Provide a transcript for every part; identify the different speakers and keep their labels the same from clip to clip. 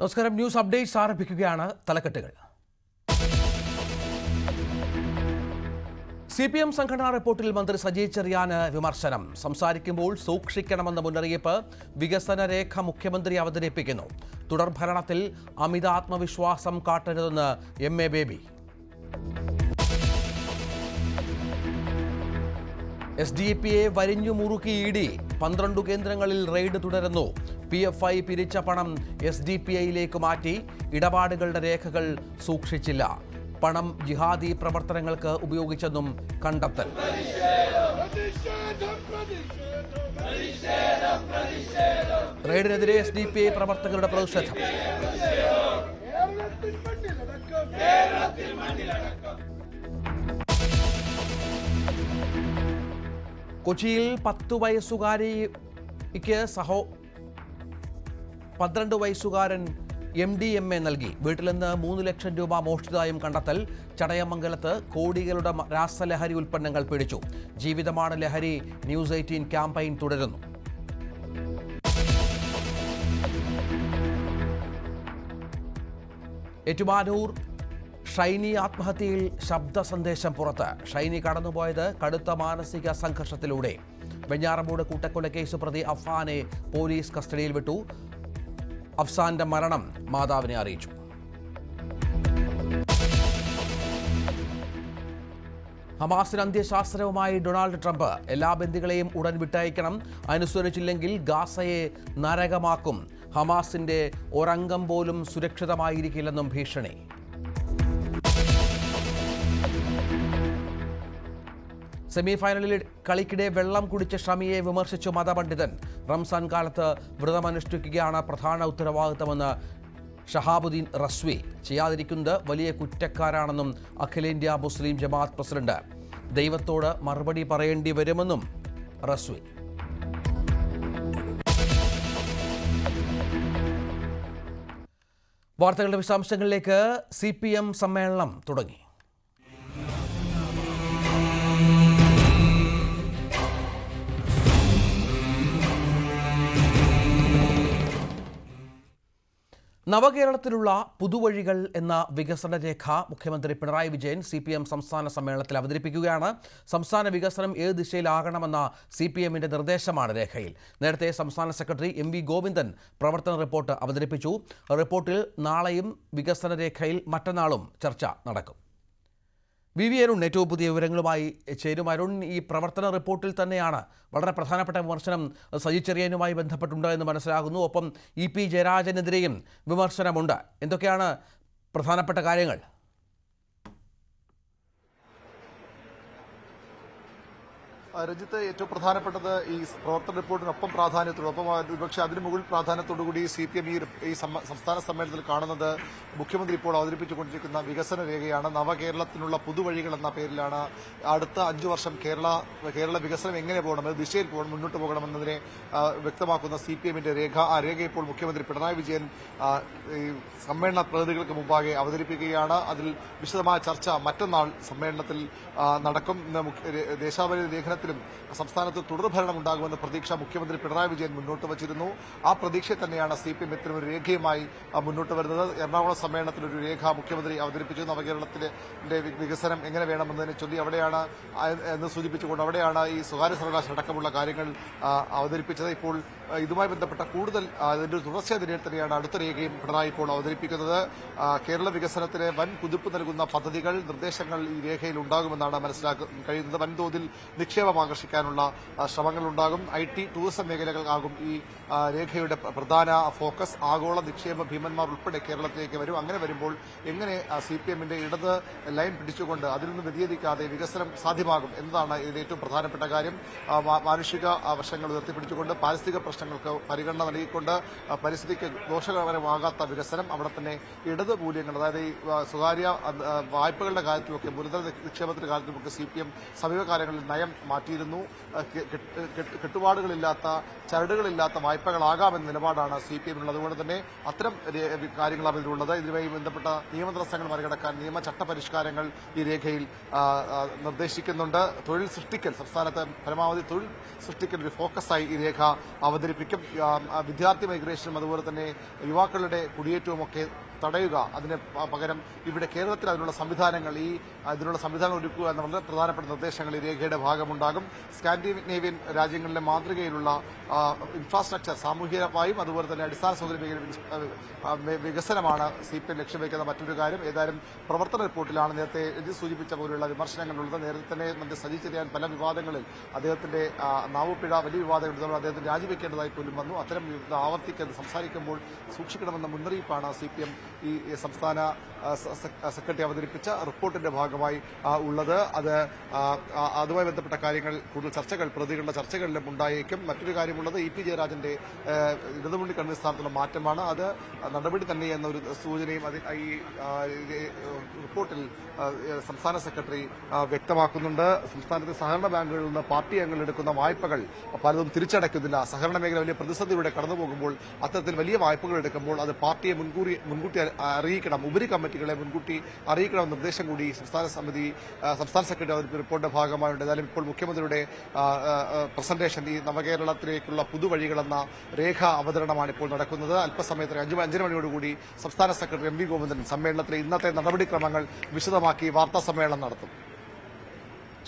Speaker 1: നമസ്കാരം. News updates ആരംഭിക്കുകയാണ് തലക്കെട്ടുകൾ. സി പി എം സംഘടനാ റിപ്പോർട്ടിൽ മന്ത്രി സജി ചെറിയാന് വിമർശനം. സംസാരിക്കുമ്പോൾ സൂക്ഷിക്കണമെന്ന മുന്നറിയിപ്പ് വികസന രേഖ മുഖ്യമന്ത്രി അവതരിപ്പിക്കുന്നു. തുടർഭരണത്തിൽ അമിത ആത്മവിശ്വാസം കാട്ടരുതെന്ന് M A Baby. S D P A വരിഞ്ഞു മുറുക്കി ഇ ഡി പന്ത്രണ്ട് കേന്ദ്രങ്ങളിൽ റെയ്ഡ് തുടരുന്നു. പി എഫ് ഐ പിരിച്ച പണം എസ് ഡി പി ഐയിലേക്ക് മാറ്റി. ഇടപാടുകളുടെ രേഖകൾ സൂക്ഷിച്ചില്ല. പണം ജിഹാദി പ്രവർത്തനങ്ങൾക്ക് ഉപയോഗിച്ചെന്നും കണ്ടെത്തൽ. റെയ്ഡിനെതിരെ എസ് ഡി പി ഐ പ്രവർത്തകരുടെ പ്രതിഷേധം. കൊച്ചിയിൽ പത്തു വയസ്സുകാരിക്ക് സഹോ പന്ത്രണ്ട് വയസ്സുകാരൻ എം ഡി എം എ നൽകി. വീട്ടിൽ നിന്ന് മൂന്ന് ലക്ഷം രൂപ മോഷ്ടിച്ചതായും കണ്ടെത്തൽ. ചടയമംഗലത്ത് കോടികളുടെ രാസലഹരി ഉൽപ്പന്നങ്ങൾ പിടിച്ചു. ജീവിതമാണ് ലഹരി. ന്യൂസ് എയ്റ്റീൻ ക്യാമ്പയിൻ തുടരുന്നു. ഏറ്റുമാനൂർ ഷൈനി ആത്മഹത്യയിൽ ശബ്ദ സന്ദേശം പുറത്ത്. ഷൈനി കടന്നുപോയത് കടുത്ത മാനസിക സംഘർഷത്തിലൂടെ. വെഞ്ഞാറമൂട് കൂട്ടക്കൊലക്കേസ് പ്രതി അഫ്ഫാനെ പോലീസ് കസ്റ്റഡിയിൽ വിട്ടു. അഫ്സാന്റെ മരണം മാതാവിനെ അറിയിച്ചു. ഹമാസിന് അന്ത്യശാസ്ത്രവുമായി ഡൊണാൾഡ് ട്രംപ് എല്ലാ ബന്ധികളെയും ഉടൻ വിട്ടയക്കണം. അനുസരിച്ചില്ലെങ്കിൽ ഗാസയെ നരകമാക്കും. ഹമാസിന്റെ ഒരംഗം പോലും സുരക്ഷിതമായിരിക്കില്ലെന്നും ഭീഷണി. സെമി ഫൈനലിൽ കളിക്കിടെ വെള്ളം കുടിച്ച ഷമിയെ വിമർശിച്ചു മതപണ്ഡിതൻ. റംസാൻ കാലത്ത് വ്രതമനുഷ്ഠിക്കുകയാണ് പ്രധാന ഉത്തരവാദിത്തമെന്ന് ഷഹാബുദ്ദീൻ റസ്വി. ചെയ്യാതിരിക്കുന്നത് വലിയ കുറ്റക്കാരാണെന്നും അഖിലേന്ത്യാ മുസ്ലിം ജമാഅത്ത് പ്രസിഡന്റ്. ദൈവത്തോട് മറുപടി പറയേണ്ടി വരുമെന്നും റസ്വി. വാർത്തകളുടെ വിശദാംശങ്ങളിലേക്ക് സി പി എം സമ്മേളനം തുടങ്ങി. നവകേരളത്തിലുള്ള പുതുവഴികൾ എന്ന വികസന രേഖ മുഖ്യമന്ത്രി Pinarayi Vijayan C P M സംസ്ഥാന സമ്മേളനത്തിൽ അവതരിപ്പിക്കുകയാണ്. സംസ്ഥാന വികസനം ഏത് ദിശയിലാകണമെന്ന സി പി എമ്മിന്റെ നിർദ്ദേശമാണ് രേഖയിൽ. നേരത്തെ സംസ്ഥാന സെക്രട്ടറി എം വി ഗോവിന്ദൻ പ്രവർത്തന റിപ്പോർട്ട് അവതരിപ്പിച്ചു. റിപ്പോർട്ടിൽ നാളെയും വികസന രേഖയിൽ മറ്റന്നാളും ചർച്ച നടക്കും. വി വി അരുൺ ഏറ്റവും പുതിയ വിവരങ്ങളുമായി ചേരും. അരുൺ ഈ പ്രവർത്തന റിപ്പോർട്ടിൽ തന്നെയാണ് വളരെ പ്രധാനപ്പെട്ട വിമർശനം സജി ചെറിയനുമായി ബന്ധപ്പെട്ടുണ്ട് എന്ന് മനസ്സിലാകുന്നു. ഒപ്പം ഇ പി ജയരാജനെതിരെയും വിമർശനമുണ്ട്. എന്തൊക്കെയാണ് പ്രധാനപ്പെട്ട കാര്യങ്ങൾ?
Speaker 2: രഞ്ജിത്ത് ഏറ്റവും പ്രധാനപ്പെട്ടത് ഈ പ്രവർത്തന റിപ്പോർട്ടിനൊപ്പം പ്രാധാന്യത്തോടൊപ്പം ഒരുപക്ഷെ അതിന് മുകളിൽ പ്രാധാന്യത്തോടുകൂടി സി പി എം ഈ സംസ്ഥാന സമ്മേളനത്തിൽ കാണുന്നത് മുഖ്യമന്ത്രി ഇപ്പോൾ അവതരിപ്പിച്ചുകൊണ്ടിരിക്കുന്ന വികസന രേഖയാണ്. നവകേരളത്തിനുള്ള പുതുവഴികൾ എന്ന പേരിലാണ് അടുത്ത അഞ്ചു വർഷം കേരള കേരള വികസനം എങ്ങനെ പോകണം ഏത് ദിശയിൽ പോകണം മുന്നോട്ട് പോകണമെന്നതിനെ വ്യക്തമാക്കുന്ന സി പി എമ്മിന്റെ രേഖ. ആ രേഖ ഇപ്പോൾ മുഖ്യമന്ത്രി പിണറായി വിജയൻ സമ്മേളന പ്രതിനിധികൾക്ക് മുമ്പാകെ അവതരിപ്പിക്കുകയാണ്. അതിൽ വിശദമായ ചർച്ച മറ്റന്നാൾ സമ്മേളനത്തിൽ നടക്കും. ഇന്ന് മുഖ്യ- ലേഖനത്തിലും സംസ്ഥാനത്ത് തുടർഭരണം ഉണ്ടാകുമെന്ന പ്രതീക്ഷ മുഖ്യമന്ത്രി പിണറായി വിജയൻ മുന്നോട്ട് വച്ചിരുന്നു. ആ പ്രതീക്ഷ തന്നെയാണ് സി പി എം ഇത്തരം ഒരു രേഖയുമായി മുന്നോട്ട് വരുന്നത്. എറണാകുളം സമ്മേളനത്തിൽ ഒരു രേഖ മുഖ്യമന്ത്രി അവതരിപ്പിച്ചു. നവകേരളത്തിന്റെ വികസനം എങ്ങനെ വേണമെന്നതിനെ ചൊല്ലി അവിടെയാണ് എന്ന് സൂചിപ്പിച്ചുകൊണ്ട് അവിടെയാണ് ഈ സ്വകാര്യ സർവകലാശാല അടക്കമുള്ള കാര്യങ്ങൾ അവതരിപ്പിച്ചത്. ഇപ്പോൾ ഇതുമായി ബന്ധപ്പെട്ട കൂടുതൽ അതിന്റെ ഒരു തുടർച്ചയായ തന്നെയാണ് അടുത്ത രേഖയും പിണറായി ഇപ്പോൾ അവതരിപ്പിക്കുന്നത്. കേരള വികസനത്തിന് വൻ കുതിപ്പ് നൽകുന്ന പദ്ധതികൾ നിർദ്ദേശങ്ങൾ ഈ രേഖയിൽ ഉണ്ടാകുമെന്നാണ് മനസ്സിലാക്കാൻ കഴിയുന്നത്. വൻതോതിൽ നിക്ഷേപം ആകർഷിക്കാനുള്ള ഉണ്ടാകും ഐ ടി ടൂറിസം മേഖലകളാകും ഈ രേഖയുടെ പ്രധാന ഫോക്കസ്. ആഗോള നിക്ഷേപ ഭീമന്മാർ ഉൾപ്പെടെ കേരളത്തിലേക്ക് വരും. അങ്ങനെ വരുമ്പോൾ എങ്ങനെ സി പി എമ്മിന്റെ ഇടത് ലൈൻ പിടിച്ചുകൊണ്ട് അതിൽ നിന്ന് വ്യതിചരിക്കാതെ വികസനം സാധ്യമാകും എന്നതാണ് ഇതിന്റെ ഏറ്റവും പ്രധാനപ്പെട്ട കാര്യം. മാനുഷിക വശങ്ങൾ ഉയർത്തിപ്പിടിച്ചുകൊണ്ട് പാരിസ്ഥിതിക പ്രശ്നങ്ങൾക്ക് പരിഗണന നൽകിക്കൊണ്ട് പരിസ്ഥിതിക്ക് ദോഷകരമാകാത്ത വികസനം അവിടെ തന്നെ ഇടത് മൂല്യങ്ങൾ അതായത് ഈ സ്വകാര്യ വായ്പകളുടെ കാര്യത്തിലൊക്കെ ഗുരുതര നിക്ഷേപത്തിന്റെ കാര്യത്തിലുമൊക്കെ സി പി എം സമീപകാലങ്ങളിൽ നയം മാറ്റി മാറ്റിയിരുന്നു കെട്ടുപാടുകളില്ലാത്ത ചരടുകളില്ലാത്ത വായ്പകളാകാമെന്ന നിലപാടാണ് സി പി എമ്മിനുള്ളത് അതുകൊണ്ട് തന്നെ അത്തരം കാര്യങ്ങളാണ് ഇതിലുള്ളത് ഇതുമായി ബന്ധപ്പെട്ട നിയമതടസ്സങ്ങൾ മറികടക്കാൻ നിയമ ചട്ടപരിഷ്കാരങ്ങൾ ഈ രേഖയിൽ നിർദ്ദേശിക്കുന്നുണ്ട്. തൊഴിൽ സൃഷ്ടിക്കൽ സംസ്ഥാനത്ത് പരമാവധി തൊഴിൽ സൃഷ്ടിക്കൽ ഒരു ഫോക്കസായി ഈ രേഖ അവതരിപ്പിക്കും. വിദ്യാർത്ഥി മൈഗ്രേഷനും അതുപോലെ തന്നെ യുവാക്കളുടെ കുടിയേറ്റവും ഒക്കെ തടയുക അതിന് പകരം ഇവിടെ കേരളത്തിൽ അതിനുള്ള സംവിധാനങ്ങൾ ഈ അതിനുള്ള സംവിധാനം ഒരുക്കുക എന്ന വളരെ പ്രധാനപ്പെട്ട നിർദ്ദേശങ്ങൾ ഈ രേഖയുടെ ഭാഗമുണ്ടാകും. സ്കാൻഡിനേവിയൻ രാജ്യങ്ങളിലെ മാതൃകയിലുള്ള ഇൻഫ്രാസ്ട്രക്ചർ സാമൂഹികമായും അതുപോലെ തന്നെ അടിസ്ഥാന സൗകര്യ വികസനമാണ് സി പി എം ലക്ഷ്യം മറ്റൊരു കാര്യം. ഏതായാലും പ്രവർത്തന റിപ്പോർട്ടിലാണ് നേരത്തെ എഴുതി സൂചിപ്പിച്ച പോലെയുള്ള വിമർശനങ്ങളുള്ളത്. നേരത്തെ തന്നെ മന്ത്രി സജി ചെറിയാൻ പല വിവാദങ്ങളിൽ അദ്ദേഹത്തിന്റെ നാവുപിഴ വലിയ വിവാദം എടുത്തപ്പോൾ അദ്ദേഹത്തിന് രാജിവെക്കേണ്ടതായി പോലും വന്നു. അത്തരം ആവർത്തിക്കുന്നത് സംസാരിക്കുമ്പോൾ സൂക്ഷിക്കണമെന്ന മുന്നറിയിപ്പാണ് സി പി എം ഈ സംസ്ഥാന സെക്രട്ടറി അവതരിപ്പിച്ച റിപ്പോർട്ടിന്റെ ഭാഗമായി ഉള്ളത്. അത് അതുമായി ബന്ധപ്പെട്ട കാര്യങ്ങൾ കൂടുതൽ ചർച്ചകൾ പ്രതികളുടെ ചർച്ചകളിലും ഉണ്ടായേക്കും. മറ്റൊരു കാര്യമുള്ളത് ഇ പി ജയരാജന്റെ ഇടതുമുണ്ടി കൺവീനർ സ്ഥാനത്തുള്ള മാറ്റമാണ്. അത് നടപടി തന്നെ എന്നൊരു സൂചനയും ഈ റിപ്പോർട്ടിൽ സംസ്ഥാന സെക്രട്ടറി വ്യക്തമാക്കുന്നുണ്ട്. സംസ്ഥാനത്തെ സഹകരണ ബാങ്കുകളിൽ നിന്ന് പാർട്ടി അംഗങ്ങൾ എടുക്കുന്ന വായ്പകൾ പലതും തിരിച്ചടയ്ക്കുന്നില്ല. സഹകരണ മേഖല വലിയ പ്രതിസന്ധിയുടെ കടന്നു പോകുമ്പോൾ അത്തരത്തിൽ വലിയ വായ്പകൾ എടുക്കുമ്പോൾ അത് പാർട്ടിയെ മുൻകൂറി മുൻകൂട്ടി അറിയിക്കണം. ഉപരി കമ്മിറ്റികളെ മുൻകൂട്ടി അറിയിക്കണമെന്ന നിർദ്ദേശം കൂടി സംസ്ഥാന സമിതി സംസ്ഥാന സെക്രട്ടറി അവതരിപ്പിച്ച റിപ്പോർട്ടിന്റെ ഭാഗമായുണ്ട്. ഏതായാലും ഇപ്പോൾ മുഖ്യമന്ത്രിയുടെ പ്രസന്റേഷൻ ഈ നവകേരളത്തിലേക്കുള്ള പുതുവഴികളെന്ന രേഖ അവതരണമാണ് ഇപ്പോൾ നടക്കുന്നത്. അല്പസമയത്തിന് അഞ്ചു അഞ്ചര മണിയോടുകൂടി സംസ്ഥാന സെക്രട്ടറി എം വി ഗോവിന്ദൻ സമ്മേളനത്തിലെ ഇന്നത്തെ നടപടിക്രമങ്ങൾ വിശദമാക്കി വാർത്താ സമ്മേളനം നടത്തും.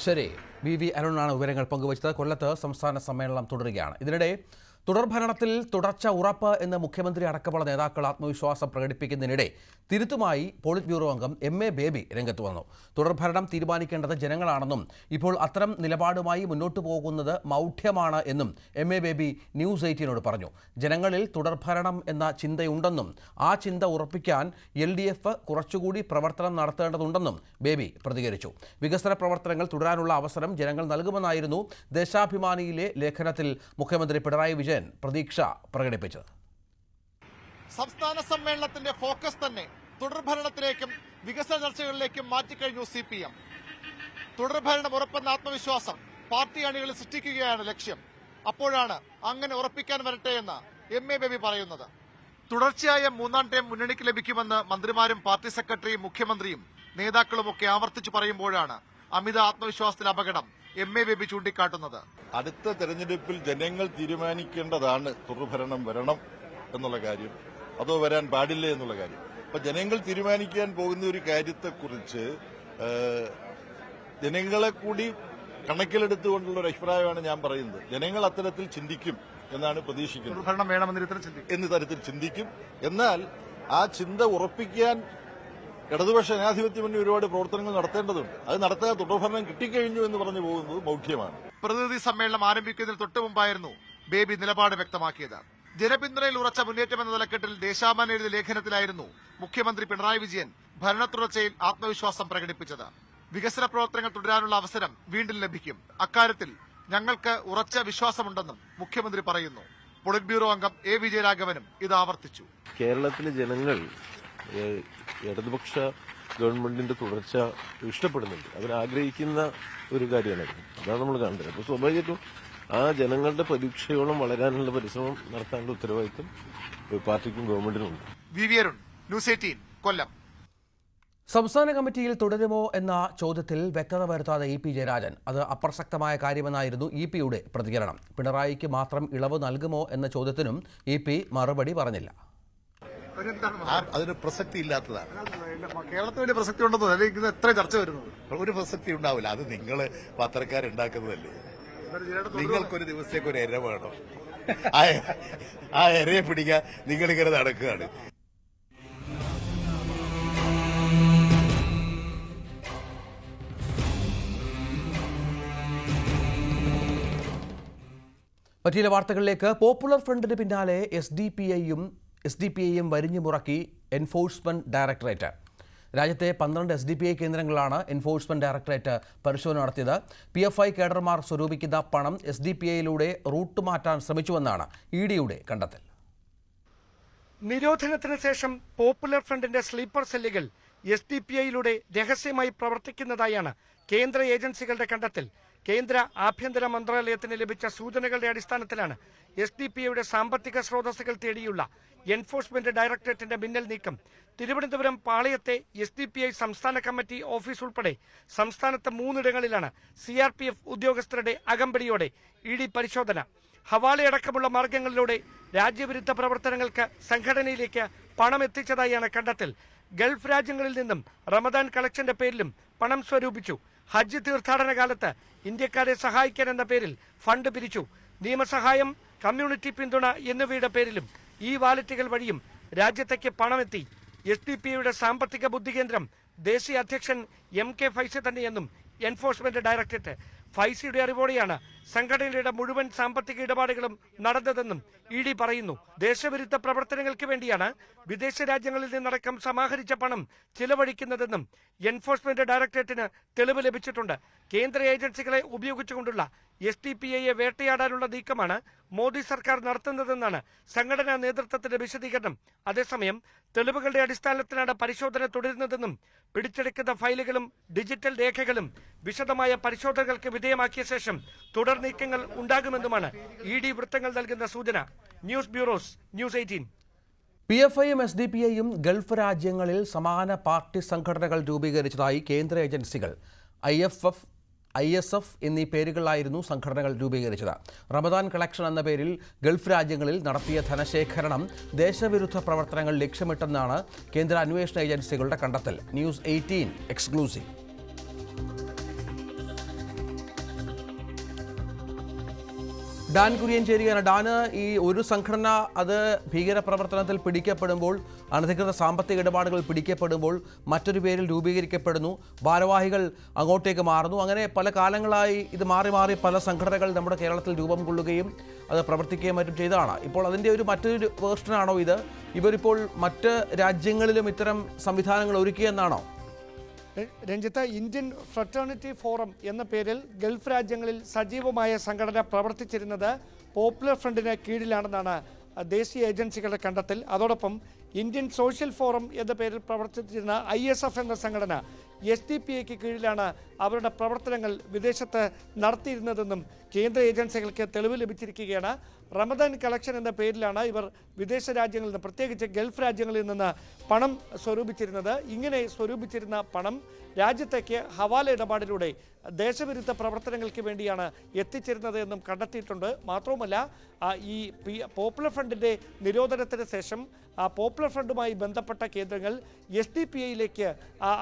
Speaker 1: ശരി. വി വി അരുണാണ് വിവരങ്ങൾ പങ്കുവച്ചത്. കൊല്ലത്ത് സംസ്ഥാന സമ്മേളനം തുടരുകയാണ്. ഇതിനിടെ തുടർഭരണത്തിൽ തുടർച്ച ഉറപ്പ് എന്ന് മുഖ്യമന്ത്രി അടക്കമുള്ള നേതാക്കൾ ആത്മവിശ്വാസം പ്രകടിപ്പിക്കുന്നതിനിടെ തിരുത്തുമായി പോളിറ്റ് ബ്യൂറോ അംഗം എം എ ബേബി രംഗത്ത് വന്നു. തുടർഭരണം തീരുമാനിക്കേണ്ടത് ജനങ്ങളാണെന്നും ഇപ്പോൾ അത്തരം നിലപാടുമായി മുന്നോട്ടു പോകുന്നത് മൗഢ്യമാണ് എന്നും എം എ ബേബി ന്യൂസ് എയ്റ്റീനോട് പറഞ്ഞു. ജനങ്ങളിൽ തുടർഭരണം എന്ന ചിന്തയുണ്ടെന്നും ആ ചിന്ത ഉറപ്പിക്കാൻ എൽ ഡി എഫ് കുറച്ചുകൂടി പ്രവർത്തനം നടത്തേണ്ടതുണ്ടെന്നും ബേബി പ്രതികരിച്ചു. വികസന പ്രവർത്തനങ്ങൾ തുടരാനുള്ള അവസരം ജനങ്ങൾ നൽകുമെന്നായിരുന്നു ദേശാഭിമാനിയിലെ ലേഖനത്തിൽ മുഖ്യമന്ത്രി പിണറായി വിജയൻ പ്രതീക്ഷ പ്രകടിപ്പിച്ചത്.
Speaker 2: സംസ്ഥാന സമ്മേളനത്തിന്റെ ഫോക്കസ് തന്നെ തുടർഭരണത്തിലേക്കും വികസന ചർച്ചകളിലേക്കും മാറ്റിക്കഴിഞ്ഞു സി പി എം തുടർഭരണം ഉറപ്പെന്ന ആത്മവിശ്വാസം പാർട്ടി അണികളിൽ സൃഷ്ടിക്കുകയാണ് ലക്ഷ്യം. അപ്പോഴാണ് അങ്ങനെ ഉറപ്പിക്കാൻ വരട്ടെ എന്ന് എം എ ബേബി പറയുന്നത്. തുടർച്ചയായ മൂന്നാം ടൈം മുന്നണിക്ക് ലഭിക്കുമെന്ന് മന്ത്രിമാരും പാർട്ടി സെക്രട്ടറിയും മുഖ്യമന്ത്രിയും നേതാക്കളുമൊക്കെ ആവർത്തിച്ചു പറയുമ്പോഴാണ് അമിത ആത്മവിശ്വാസത്തിന് അപകടം. എം എ ബേബി ചൂണ്ടിക്കാട്ടുന്നത്.
Speaker 3: അടുത്ത തെരഞ്ഞെടുപ്പിൽ ജനങ്ങൾ തീരുമാനിക്കേണ്ടതാണ് തുടർഭരണം വരണം എന്നുള്ള കാര്യം. അതോ വരാൻ പാടില്ല എന്നുള്ള കാര്യം. അപ്പൊ ജനങ്ങൾ തീരുമാനിക്കാൻ പോകുന്ന ഒരു കാര്യത്തെക്കുറിച്ച് കുറിച്ച് ജനങ്ങളെ കൂടി കണക്കിലെടുത്തുകൊണ്ടുള്ള ഒരു അഭിപ്രായമാണ് ഞാൻ പറയുന്നത്. ജനങ്ങൾ അത്തരത്തിൽ ചിന്തിക്കും എന്നാണ് പ്രതീക്ഷിക്കുന്നത്. എന്ന തരത്തിൽ ചിന്തിക്കും. എന്നാൽ ആ ചിന്ത ഉറപ്പിക്കാൻ ഇടതുപക്ഷ ജനാധിപത്യ മുന്നണി ഒരുപാട് പ്രവർത്തനങ്ങൾ നടത്തേണ്ടതുണ്ട്. അത് നടത്താൻ തുടർഭരണം കിട്ടിക്കഴിഞ്ഞു എന്ന് പറഞ്ഞു പോകുന്നത് മൗഢ്യമാണ്
Speaker 2: പ്രതിനിധി സമ്മേളനം ആരംഭിക്കുന്നതിന് തൊട്ടു മുമ്പായിരുന്നു ബേബി നിലപാട് വ്യക്തമാക്കിയത്. ജനപിന്തുണയിൽ ഉറച്ച മുന്നേറ്റം എന്ന തലക്കെട്ടിൽ ദേശാമാൻ എഴുതിയ ലേഖനത്തിലായിരുന്നു മുഖ്യമന്ത്രി പിണറായി വിജയൻ ഭരണത്തുടർച്ചയിൽ ആത്മവിശ്വാസം പ്രകടിപ്പിച്ചത്. വികസന പ്രവർത്തനങ്ങൾ തുടരാനുള്ള അവസരം വീണ്ടും ലഭിക്കും. അക്കാര്യത്തിൽ ഞങ്ങൾക്ക് ഉറച്ച വിശ്വാസമുണ്ടെന്നും മുഖ്യമന്ത്രി പറയുന്നു. പൊളിറ്റ് ബ്യൂറോ അംഗം എ വിജയരാഘവനും ഇത് ആവർത്തിച്ചു.
Speaker 4: കേരളത്തിലെ ജനങ്ങൾ ഇടതുപക്ഷ ഗവൺമെന്റിന്റെ തുടർച്ച ഇഷ്ടപ്പെടുന്നുണ്ട്. അവരാഗ്രഹിക്കുന്ന ഒരു കാര്യമാണ് അതാണ് നമ്മൾ കാണുന്നത്. അപ്പോൾ സ്വാഭാവികമായിട്ടും ആ ജനങ്ങളുടെ പ്രതീക്ഷയോളം വളരാനുള്ള പരിശ്രമം നടത്താനുള്ള ഉത്തരവാദിത്വം പാർട്ടിക്കും ഗവൺമെന്റിനും ഉണ്ട്.
Speaker 2: V V Arun news eighteen Kollam.
Speaker 1: സംസ്ഥാന കമ്മിറ്റിയിൽ തുടരുമോ എന്ന ചോദ്യത്തിൽ വ്യക്തത വരുത്താതെ ഇ പി ജയരാജൻ. അത് അപ്രസക്തമായ കാര്യമെന്നായിരുന്നു ഇ പിയുടെ പ്രതികരണം. പിണറായിക്ക് മാത്രം ഇളവ് നൽകുമോ എന്ന ചോദ്യത്തിനും ഇ പി മറുപടി പറഞ്ഞില്ല.
Speaker 5: അതിന് പ്രസക്തി ഇല്ലാത്തതാണ്.
Speaker 2: കേരളത്തിന് വലിയ പ്രസക്തി ഉണ്ടെന്നോ? അല്ലെങ്കിൽ ഇത് എത്ര ചർച്ച വരുന്നത്?
Speaker 5: ഒരു പ്രസക്തി ഉണ്ടാവില്ല. അത് നിങ്ങൾ പത്രക്കാരുണ്ടാക്കുന്നതല്ലേ? നിങ്ങൾക്കൊരു ദിവസത്തേക്ക് ഒരു എര വേണം. ആ ഇരയെ എരയെ പിടിക്കാൻ നിങ്ങളിങ്ങനെ നടക്കുകയാണ്.
Speaker 1: മറ്റു ചില വാർത്തകളിലേക്ക്. പോപ്പുലർ ഫ്രണ്ടിന് പിന്നാലെ എസ് ഡി പി ഐയും എസ് ഡി പി ഐയും വരിഞ്ഞു മുറക്കി എൻഫോഴ്സ്മെന്റ് ഡയറക്ടറേറ്റ്. രാജ്യത്തെ പന്ത്രണ്ട് എസ് ഡി പി ഐ കേന്ദ്രങ്ങളാണ് എൻഫോഴ്സ്മെന്റ് ഡയറക്ടറേറ്റ് പരിശോധന നടത്തിയത്. പി എഫ് ഐ കേഡർമാർ സ്വരൂപിക്കുന്ന പണം എസ് ഡി പി ഐയിലൂടെ റൂട്ട് മാറ്റാൻ ശ്രമിച്ചുവെന്നാണ് ഇ ഡിയുടെ കണ്ടെത്തൽ.
Speaker 6: നിരോധനത്തിന് ശേഷം പോപ്പുലർ ഫ്രണ്ടിന്റെ സ്ലീപ്പർ സെല്ലുകൾ എസ് ഡി പി ഐയിലൂടെ രഹസ്യമായി പ്രവർത്തിക്കുന്നതായാണ് കേന്ദ്ര ഏജൻസികളുടെ കണ്ടെത്തൽ. കേന്ദ്ര ആഭ്യന്തര മന്ത്രാലയത്തിന് ലഭിച്ച സൂചനകളുടെ അടിസ്ഥാനത്തിലാണ് എസ് ഡി പി ഐയുടെ സാമ്പത്തിക സ്രോതസ്സുകൾ തേടിയുള്ള എൻഫോഴ്സ്മെന്റ് ഡയറക്ടറേറ്റിന്റെ മിന്നൽ നീക്കം. തിരുവനന്തപുരം പാളയത്തെ എസ് ഡി പി ഐ സംസ്ഥാന കമ്മിറ്റി ഓഫീസ് ഉൾപ്പെടെ സംസ്ഥാനത്ത് മൂന്നിടങ്ങളിലാണ് സി ആർ പി എഫ് ഉദ്യോഗസ്ഥരുടെ അകമ്പടിയോടെ ഇ ഡി പരിശോധന. ഹവാലയടക്കമുള്ള മാർഗങ്ങളിലൂടെ രാജ്യവിരുദ്ധ പ്രവർത്തനങ്ങൾക്ക് സംഘടനയിലേക്ക് പണം എത്തിച്ചതായാണ് കണ്ടെത്തൽ. ഗൾഫ് രാജ്യങ്ങളിൽ നിന്നും റമദാൻ കളക്ഷന്റെ പേരിലും പണം സ്വരൂപിച്ചു. ഹജ്ജ് തീർത്ഥാടന കാലത്ത് ഇന്ത്യക്കാരെ സഹായിക്കാൻ എന്ന പേരിൽ ഫണ്ട് പിരിച്ചു. നിയമസഹായം കമ്മ്യൂണിറ്റി പിന്തുണ എന്നിവയുടെ പേരിലും ഈ വാലറ്റുകൾ വഴിയും രാജ്യത്തേക്ക് പണമെത്തി. എസ് ഡി പി യുടെ സാമ്പത്തിക ബുദ്ധികേന്ദ്രം ദേശീയ അധ്യക്ഷൻ എം കെ ഫൈസ തന്നെയെന്നും എൻഫോഴ്സ്മെന്റ് ഡയറക്ടറേറ്റ് ഫൈസിയുടെ അറിവോടെയാണ് സംഘടനയുടെ മുഴുവൻ സാമ്പത്തിക ഇടപാടുകളും നടന്നതെന്നും ഇ ഡി പറയുന്നു. ദേശവിരുദ്ധ പ്രവർത്തനങ്ങൾക്ക് വേണ്ടിയാണ് വിദേശ രാജ്യങ്ങളിൽ നിന്നടക്കം സമാഹരിച്ച പണം ചിലവഴിക്കുന്നതെന്നും എൻഫോഴ്സ്മെന്റ് ഡയറക്ടറേറ്റിന് തെളിവ് ലഭിച്ചിട്ടുണ്ട്. കേന്ദ്ര ഏജൻസികളെ ഉപയോഗിച്ചുകൊണ്ടുള്ള എസ് ഡി പി ഐയെ വേട്ടയാടാനുള്ള നീക്കമാണ് മോദി സർക്കാർ നടത്തുന്നതെന്നാണ് സംഘടനാ നേതൃത്വത്തിന്റെ വിശദീകരണം. അതേസമയം തെളിവുകളുടെ അടിസ്ഥാനത്തിലാണ് പരിശോധന തുടരുന്നതെന്നും പിടിച്ചെടുക്കുന്ന ഫയലുകളും ഡിജിറ്റൽ രേഖകളും വിശദമായ പരിശോധനകൾക്ക് വിധേയമാക്കിയ ശേഷം തുടർ നീക്കങ്ങൾ ഉണ്ടാകുമെന്നുമാണ് ഇ ഡി വൃത്തങ്ങൾ നൽകുന്ന സൂചന. News bureaus news eighteen.
Speaker 1: P F ഐയും എസ് ഡി പി ഐയും ഗൾഫ് രാജ്യങ്ങളിൽ സമാന പാർട്ടി സംഘടനകൾ രൂപീകരിച്ചതായി കേന്ദ്ര ഏജൻസികൾ. I F F I S F എന്നീ പേരുകളിലായിരുന്നു സംഘടനകൾ രൂപീകരിച്ചത്. റമദാൻ കളക്ഷൻ എന്ന പേരിൽ ഗൾഫ് രാജ്യങ്ങളിൽ നടത്തിയ ധനശേഖരണം ദേശവിരുദ്ധ പ്രവർത്തനങ്ങൾ ലക്ഷ്യമിട്ടെന്നാണ് കേന്ദ്ര അന്വേഷണ ഏജൻസികളുടെ കണ്ടെത്തൽ. News eighteen exclusive. Dan Kurian ചേരുകയാണ്. ഡാന് ഈ ഒരു സംഘടന അത് ഭീകരപ്രവർത്തനത്തിൽ പിടിക്കപ്പെടുമ്പോൾ അനധികൃത സാമ്പത്തിക ഇടപാടുകൾ പിടിക്കപ്പെടുമ്പോൾ മറ്റൊരു പേരിൽ രൂപീകരിക്കപ്പെടുന്നു. ഭാരവാഹികൾ അങ്ങോട്ടേക്ക് മാറുന്നു. അങ്ങനെ പല കാലങ്ങളായി ഇത് മാറി മാറി പല സംഘടനകൾ നമ്മുടെ കേരളത്തിൽ രൂപം കൊള്ളുകയും അത് പ്രവർത്തിക്കുകയും മറ്റും ചെയ്തതാണ്. ഇപ്പോൾ അതിന്റെ ഒരു മറ്റൊരു വേർഷനാണോ ഇത്? ഇവരിപ്പോൾ മറ്റ് രാജ്യങ്ങളിലും ഇത്തരം സംവിധാനങ്ങൾ ഒരുക്കിയെന്നാണോ?
Speaker 6: രഞ്ജിത്ത് ഇന്ത്യൻ ഫ്രറ്റേണിറ്റി ഫോറം എന്ന പേരിൽ ഗൾഫ് രാജ്യങ്ങളിൽ സജീവമായ സംഘടന പ്രവർത്തിച്ചിരുന്നത് പോപ്പുലർ ഫ്രണ്ടിന് കീഴിലാണെന്നാണ് ദേശീയ ഏജൻസികളുടെ കണ്ടെത്തൽ. അതോടൊപ്പം ഇന്ത്യൻ സോഷ്യൽ ഫോറം എന്ന പേരിൽ പ്രവർത്തിച്ചിരുന്ന ഐ എസ് എഫ് എന്ന സംഘടന എസ് ഡി പി എക്ക് കീഴിലാണ് അവരുടെ പ്രവർത്തനങ്ങൾ വിദേശത്ത് നടത്തിയിരുന്നതെന്നും കേന്ദ്ര ഏജൻസികൾക്ക് തെളിവ് ലഭിച്ചിരിക്കുകയാണ്. റമദാൻ കളക്ഷൻ എന്ന പേരിലാണ് ഇവർ വിദേശ രാജ്യങ്ങളിൽ നിന്ന് പ്രത്യേകിച്ച് ഗൾഫ് രാജ്യങ്ങളിൽ നിന്ന് പണം സ്വരൂപിച്ചിരുന്നത്. ഇങ്ങനെ സ്വരൂപിച്ചിരുന്ന പണം രാജ്യത്തേക്ക് ഹവാല ഇടപാടിലൂടെ ദേശവിരുദ്ധ പ്രവർത്തനങ്ങൾക്ക് വേണ്ടിയാണ് എത്തിച്ചിരുന്നത് എന്നും കണ്ടെത്തിയിട്ടുണ്ട്. മാത്രവുമല്ല ഈ പോപ്പുലർ ഫ്രണ്ടിന്റെ നിരോധനത്തിന് ശേഷം പോപ്പുലർ ഫ്രണ്ടുമായി ബന്ധപ്പെട്ട കേന്ദ്രങ്ങൾ എസ് ഡി പി ഐയിലേക്ക്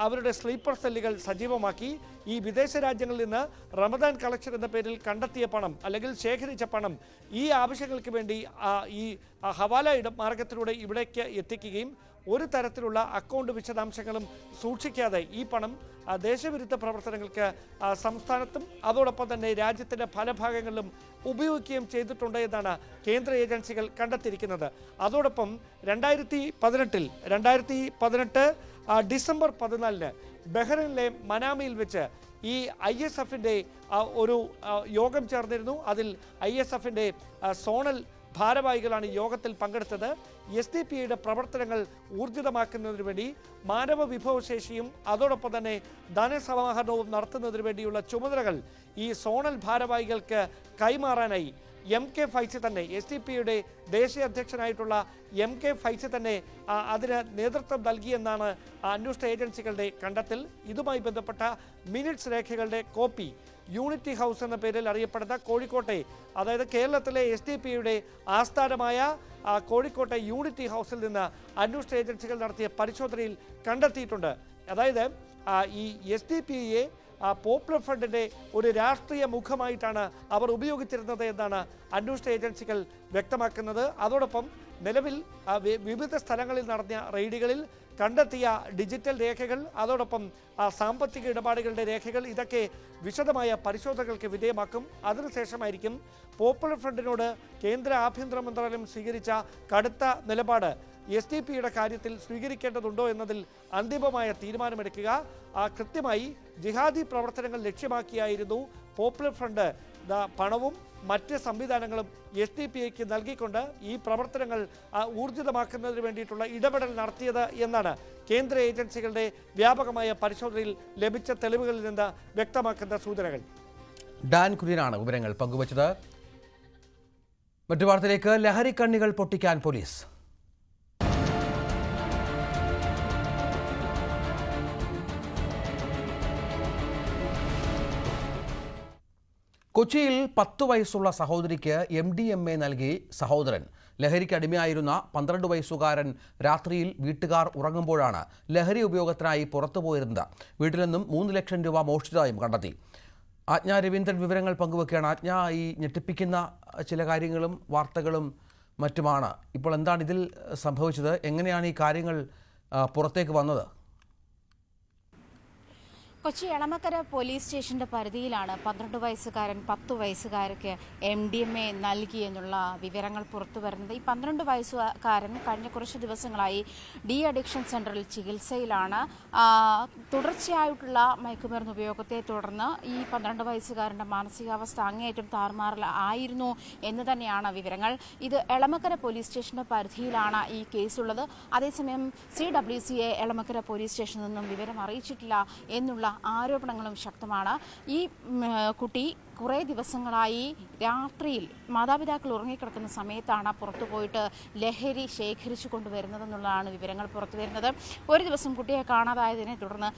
Speaker 6: അവരുടെ സ്ലീപ്പർ സെല്ലുകൾ സജീവമാക്കി ഈ വിദേശ രാജ്യങ്ങളിൽ നിന്ന് റമദാൻ കളക്ഷൻ എന്ന പേരിൽ കണ്ടെത്തിയ പണം അല്ലെങ്കിൽ ശേഖരിച്ച പണം ഈ ആവശ്യങ്ങൾക്ക് വേണ്ടി ഈ ഹവാല ഇട മാർഗത്തിലൂടെ ഇവിടേക്ക് എത്തിക്കുകയും ഒരു തരത്തിലുള്ള അക്കൗണ്ട് വിശദാംശങ്ങളും സൂക്ഷിക്കാതെ ഈ പണം ദേശവിരുദ്ധ പ്രവർത്തനങ്ങൾക്ക് സംസ്ഥാനത്തും അതോടൊപ്പം തന്നെ രാജ്യത്തിന്റെ പല ഭാഗങ്ങളിലും ഉപയോഗിക്കുകയും ചെയ്തിട്ടുണ്ട് എന്നാണ് കേന്ദ്ര ഏജൻസികൾ കണ്ടെത്തിയിരിക്കുന്നത്. അതോടൊപ്പം രണ്ടായിരത്തി പതിനെട്ടിൽ രണ്ടായിരത്തി പതിനെട്ട് ഡിസംബർ പതിനാലിന് ബഹ്റിനിലെ മനാമയിൽ വെച്ച് ഈ ഐ എസ് എഫിന്റെ ഒരു യോഗം ചേർന്നിരുന്നു. അതിൽ ഐ എസ് എഫിന്റെ സോണൽ ഭാരവാഹികളാണ് യോഗത്തിൽ പങ്കെടുത്തത്. എസ് ഡി പി ഐയുടെ പ്രവർത്തനങ്ങൾ ഊർജിതമാക്കുന്നതിന് വേണ്ടി മാനവ വിഭവശേഷിയും അതോടൊപ്പം തന്നെ ധനസമാഹരണവും നടത്തുന്നതിന് വേണ്ടിയുള്ള ചുമതലകൾ ഈ സോണൽ ഭാരവാഹികൾക്ക് കൈമാറാനായി എം കെ ഫൈസി തന്നെ എസ് ഡി പിയുടെ ദേശീയ അധ്യക്ഷനായിട്ടുള്ള എം കെ ഫൈസി തന്നെ അതിന് നേതൃത്വം നൽകിയെന്നാണ് അന്വേഷണ ഏജൻസികളുടെ കണ്ടെത്തൽ. ഇതുമായി ബന്ധപ്പെട്ട മിനിറ്റ്സ് രേഖകളുടെ കോപ്പി യൂണിറ്റി ഹൗസ് എന്ന പേരിൽ അറിയപ്പെടുന്ന കോഴിക്കോട്ടെ അതായത് കേരളത്തിലെ എസ് ഡി പിയുടെ ആസ്ഥാനമായ കോഴിക്കോട്ടെ യൂണിറ്റി ഹൗസിൽ നിന്ന് അന്വേഷണ ഏജൻസികൾ നടത്തിയ പരിശോധനയിൽ കണ്ടെത്തിയിട്ടുണ്ട്. അതായത് ഈ എസ് ഡി പി യെ പോപ്പുലർ ഫ്രണ്ടിന്റെ ഒരു രാഷ്ട്രീയ മുഖമായിട്ടാണ് അവർ ഉപയോഗിച്ചിരുന്നത് എന്നാണ് അന്വേഷണ ഏജൻസികൾ വ്യക്തമാക്കുന്നത്. അതോടൊപ്പം നിലവിൽ വിവിധ സ്ഥലങ്ങളിൽ നടന്ന റെയ്ഡുകളിൽ കണ്ടെത്തിയ ഡിജിറ്റൽ രേഖകൾ അതോടൊപ്പം ആ, സാമ്പത്തിക ഇടപാടുകളുടെ രേഖകൾ ഇതൊക്കെ വിശദമായ പരിശോധനകൾക്ക് വിധേയമാക്കും. അതിനുശേഷമായിരിക്കും പോപ്പുലർ ഫ്രണ്ടിനോട് കേന്ദ്ര ആഭ്യന്തര മന്ത്രാലയം സ്വീകരിച്ച കടുത്ത നിലപാട്. എസ് ഡി പിയുടെ കാര്യത്തിൽ സ്വീകരിക്കേണ്ടതുണ്ടോ എന്നതിൽ അന്തിമമായ തീരുമാനമെടുക്കുക. കൃത്യമായി ജിഹാദി പ്രവർത്തനങ്ങൾ ലക്ഷ്യമാക്കിയായിരുന്നു പോപ്പുലർ ഫ്രണ്ട് പണവും മറ്റ് സംവിധാനങ്ങളും എസ് ഡി പി ഐക്ക് നൽകിക്കൊണ്ട് ഈ പ്രവർത്തനങ്ങൾ ഊർജിതമാക്കുന്നതിന് വേണ്ടിയിട്ടുള്ള ഇടപെടൽ നടത്തിയത് എന്നാണ് കേന്ദ്ര ഏജൻസികളുടെ വ്യാപകമായ പരിശോധനയിൽ ലഭിച്ച തെളിവുകളിൽ നിന്ന് വ്യക്തമാക്കുന്ന സൂചനകൾ.
Speaker 1: ഡാൻ കുര്യനാണ് വിവരങ്ങൾ പങ്കുവച്ചത്. മറ്റു വാർത്തയിലേക്ക് ലഹരിക്കണ്ണികൾ പൊട്ടിക്കാൻ പോലീസ്. കൊച്ചിയിൽ പത്തു വയസ്സുള്ള സഹോദരിക്ക് എം ഡി എം എ നൽകി സഹോദരൻ. ലഹരിക്ക് അടിമയായിരുന്ന പന്ത്രണ്ട് വയസ്സുകാരൻ രാത്രിയിൽ വീട്ടുകാർ ഉറങ്ങുമ്പോഴാണ് ലഹരി ഉപയോഗത്തിനായി പുറത്തുപോയിരുന്നത് വീട്ടിൽ നിന്നും മൂന്ന് ലക്ഷം രൂപ മോഷ്ടിച്ചതായും കണ്ടെത്തി. ആജ്ഞ രവീന്ദ്രൻ വിവരങ്ങൾ പങ്കുവെക്കുകയാണ്. ആജ്ഞ ഈ ഞെട്ടിപ്പിക്കുന്ന ചില കാര്യങ്ങളും വാർത്തകളും മറ്റുമാണ്. ഇപ്പോൾ എന്താണ് ഇതിൽ സംഭവിച്ചത്? എങ്ങനെയാണ് ഈ കാര്യങ്ങൾ പുറത്തേക്ക് വന്നത്?
Speaker 7: കൊച്ചി എളമക്കര പോലീസ് സ്റ്റേഷന്റെ പരിധിയിലാണ് പന്ത്രണ്ട് വയസ്സുകാരൻ പത്ത് വയസ്സുകാർക്ക് എം ഡി എം എ നൽകി എന്നുള്ള വിവരങ്ങൾ പുറത്തു വരുന്നത്. ഈ പന്ത്രണ്ട് വയസ്സുകാരൻ കഴിഞ്ഞ കുറച്ച് ദിവസങ്ങളായി ഡി അഡിക്ഷൻ സെന്ററിൽ ചികിത്സയിലാണ്. തുടർച്ചയായിട്ടുള്ള മയക്കുമരുന്ന് ഉപയോഗത്തെ തുടർന്ന് ഈ പന്ത്രണ്ട് വയസ്സുകാരന്റെ മാനസികാവസ്ഥ അങ്ങേയറ്റം താറുമാറിൽ ആയിരുന്നു എന്ന് തന്നെയാണ് വിവരങ്ങൾ. ഇത് എളമക്കര പോലീസ് സ്റ്റേഷന്റെ പരിധിയിലാണ് ഈ കേസുള്ളത്. അതേസമയം C W C A Elamakkara police സ്റ്റേഷനിൽ നിന്നും വിവരം അറിയിച്ചിട്ടില്ല എന്നുള്ള ആരോപണങ്ങളും ശക്തമാണ്. ഈ കുട്ടി കുറേ ദിവസങ്ങളായി രാത്രിയിൽ മാതാപിതാക്കൾ ഉറങ്ങിക്കിടക്കുന്ന സമയത്താണ് പുറത്തു പോയിട്ട് ലഹരി ശേഖരിച്ചു കൊണ്ടുവരുന്നതെന്നുള്ളതാണ് വിവരങ്ങൾ പുറത്തു വരുന്നത്. ഒരു ദിവസം കുട്ടിയെ കാണാതായതിനെ തുടർന്ന്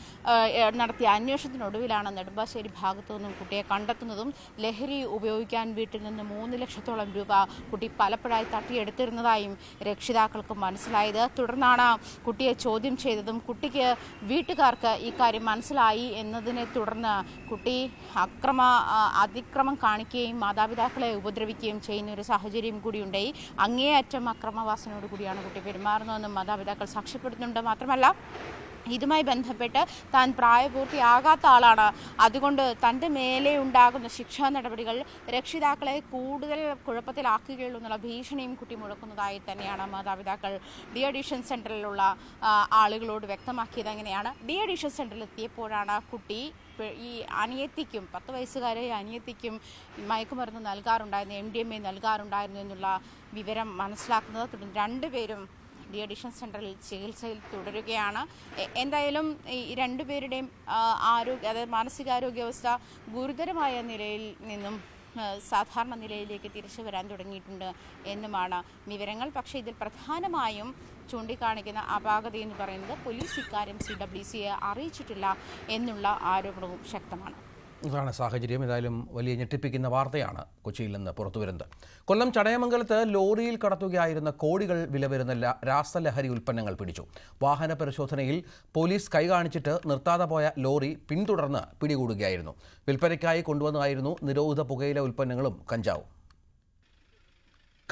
Speaker 7: നടത്തിയ അന്വേഷണത്തിനൊടുവിലാണ് നെടുമ്പാശ്ശേരി ഭാഗത്തു നിന്നും കുട്ടിയെ കണ്ടെത്തുന്നതും ലഹരി ഉപയോഗിക്കാൻ വീട്ടിൽ നിന്ന് മൂന്ന് ലക്ഷത്തോളം രൂപ കുട്ടി പലപ്പോഴായി തട്ടിയെടുത്തിരുന്നതായും രക്ഷിതാക്കൾക്ക് മനസ്സിലായത്. തുടർന്നാണ് കുട്ടിയെ ചോദ്യം ചെയ്തതും കുട്ടിക്ക് വീട്ടുകാർക്ക് ഇക്കാര്യം കാര്യം മനസ്സിലായി എന്നതിനെ തുടർന്ന് കുട്ടി അക്രമ അതിക്രമം കാണിക്കുകയും മാതാപിതാക്കളെ ഉപദ്രവിക്കുകയും ചെയ്യുന്ന ഒരു സാഹചര്യം കൂടിയുണ്ടായി. അങ്ങേയറ്റം അക്രമവാസനയോട് കൂടിയാണ് കുട്ടി പെരുമാറുന്നതെന്നും മാതാപിതാക്കൾ സാക്ഷ്യപ്പെടുത്തുന്നുണ്ട്. മാത്രമല്ല ഇതുമായി ബന്ധപ്പെട്ട് താൻ പ്രായപൂർത്തിയാകാത്ത ആളാണ്. അതുകൊണ്ട് തന്റെ മേലെ ഉണ്ടാകുന്ന ശിക്ഷാ നടപടികൾ രക്ഷിതാക്കളെ കൂടുതൽ കുഴപ്പത്തിലാക്കുകയുള്ളൂ എന്നുള്ള ഭീഷണിയും കുട്ടി മുഴക്കുന്നതായി തന്നെയാണ് മാതാപിതാക്കൾ ഡി അഡീഷൻ സെന്ററിലുള്ള ആളുകളോട് വ്യക്തമാക്കിയത് എങ്ങനെയാണ് ഡി അഡീഷൻ സെന്ററിൽ എത്തിയപ്പോഴാണ് കുട്ടി ഈ അനിയത്തിക്കും പത്ത് വയസ്സുകാരെ അനിയത്തിക്കും മയക്കുമരുന്ന് നൽകാറുണ്ടായിരുന്നു എം ഡി എം എ നൽകാറുണ്ടായിരുന്നു എന്നുള്ള വിവരം മനസ്സിലാക്കുന്നത്. തുടർന്ന് രണ്ടുപേരും ഡി അഡിഷൻ സെന്ററിൽ ചികിത്സയിൽ തുടരുകയാണ്. എന്തായാലും ഈ രണ്ടുപേരുടെയും ആരോഗ്യ അതായത് മാനസികാരോഗ്യാവസ്ഥ ഗുരുതരമായ നിലയിൽ നിന്നും സാധാരണ നിലയിലേക്ക് തിരിച്ചു വരാൻ തുടങ്ങിയിട്ടുണ്ട് എന്നുമാണ് വിവരങ്ങൾ. പക്ഷേ ഇതിൽ പ്രധാനമായും ചൂണ്ടിക്കാണിക്കുന്ന അപാകത എന്ന് പറയുന്നത് പോലീസ് ഇക്കാര്യം സി ഡബ്ല്യു സിയെ അറിയിച്ചിട്ടില്ല എന്നുള്ള ആരോപണവും ശക്തമാണ്.
Speaker 1: ഇതാണ് സാഹചര്യം. ഏതായാലും വലിയ ഞെട്ടിപ്പിക്കുന്ന വാർത്തയാണ് കൊച്ചിയിൽ നിന്ന് പുറത്തുവരുന്നത്. കൊല്ലം ചടയമംഗലത്ത് ലോറിയിൽ കടത്തുകയായിരുന്ന കോടികൾ വില വരുന്ന രാസലഹരി ഉൽപ്പന്നങ്ങൾ പിടിച്ചു. വാഹന പരിശോധനയിൽ പോലീസ് കൈകാണിച്ചിട്ട് നിർത്താതെ പോയ ലോറി പിന്തുടർന്ന് പിടികൂടുകയായിരുന്നു. വിൽപ്പനയ്ക്കായി കൊണ്ടുവന്നതായിരുന്നു നിരോധിത പുകയില ഉൽപ്പന്നങ്ങളും കഞ്ചാവും.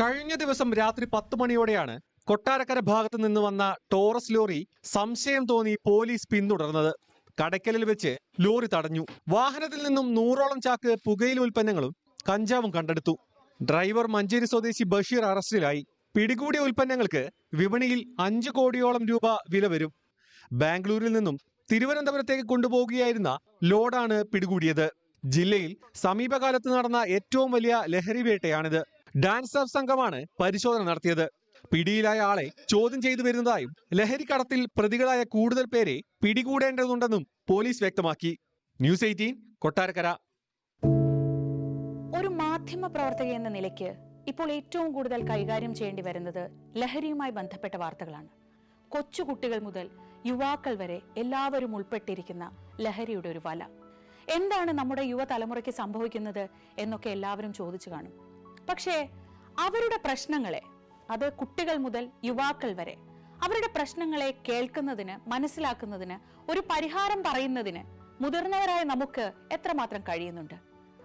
Speaker 8: കഴിഞ്ഞ ദിവസം രാത്രി പത്ത് മണിയോടെയാണ് കൊട്ടാരക്കര ഭാഗത്ത് നിന്ന് വന്ന ടോറസ് ലോറി സംശയം തോന്നി പോലീസ് പിന്തുടർന്നത്. കടയ്ക്കലിൽ വെച്ച് ലോറി തടഞ്ഞു. വാഹനത്തിൽ നിന്നും നൂറോളം ചാക്ക് പുകയില ഉൽപ്പന്നങ്ങളും കഞ്ചാവും കണ്ടെടുത്തു. ഡ്രൈവർ മഞ്ചേരി സ്വദേശി ബഷീർ അറസ്റ്റിലായി. പിടികൂടിയ ഉൽപ്പന്നങ്ങൾക്ക് വിപണിയിൽ അഞ്ചു കോടിയോളം രൂപ വില വരും. ബാംഗ്ലൂരിൽ നിന്നും തിരുവനന്തപുരത്തേക്ക് കൊണ്ടുപോകുകയായിരുന്ന ലോഡാണ് പിടികൂടിയത്. ജില്ലയിൽ സമീപകാലത്ത് നടന്ന ഏറ്റവും വലിയ ലഹരി വേട്ടയാണിത് ഡാൻസ് ഓഫ് സംഘമാണ് പരിശോധന നടത്തിയത്. പിടിയിലായ ആളെ ചോദ്യം ചെയ്തു വരുന്നതായും ലഹരിക്കടത്തിൽ പ്രതികളായ കൂടുതൽ പേരെ പിടികൂടേണ്ടതുണ്ടെന്നും പോലീസ് വ്യക്തമാക്കി. News eighteen Kottarakkara.
Speaker 9: ഒരു മാധ്യമ പ്രവർത്തക എന്ന നിലയ്ക്ക് ഇപ്പോൾ ഏറ്റവും കൂടുതൽ കൈകാര്യം ചെയ്യേണ്ടി വരുന്നത് ലഹരിയുമായി ബന്ധപ്പെട്ട വാർത്തകളാണ്. കൊച്ചുകുട്ടികൾ മുതൽ യുവാക്കൾ വരെ എല്ലാവരും ഉൾപ്പെട്ടിരിക്കുന്ന ലഹരിയുടെ ഒരു വല. എന്താണ് നമ്മുടെ യുവതലമുറയ്ക്ക് സംഭവിക്കുന്നത് എന്നൊക്കെ എല്ലാവരും ചോദിച്ചു കാണും. പക്ഷേ അവരുടെ പ്രശ്നങ്ങളെ അത് കുട്ടികൾ മുതൽ യുവാക്കൾ വരെ. അവരുടെ പ്രശ്നങ്ങളെ കേൾക്കുന്നതിന് മനസ്സിലാക്കുന്നതിന് ഒരു പരിഹാരം പറയുന്നതിന് മുതിർന്നവരായ നമുക്ക് എത്രമാത്രം കഴിയുന്നുണ്ട്?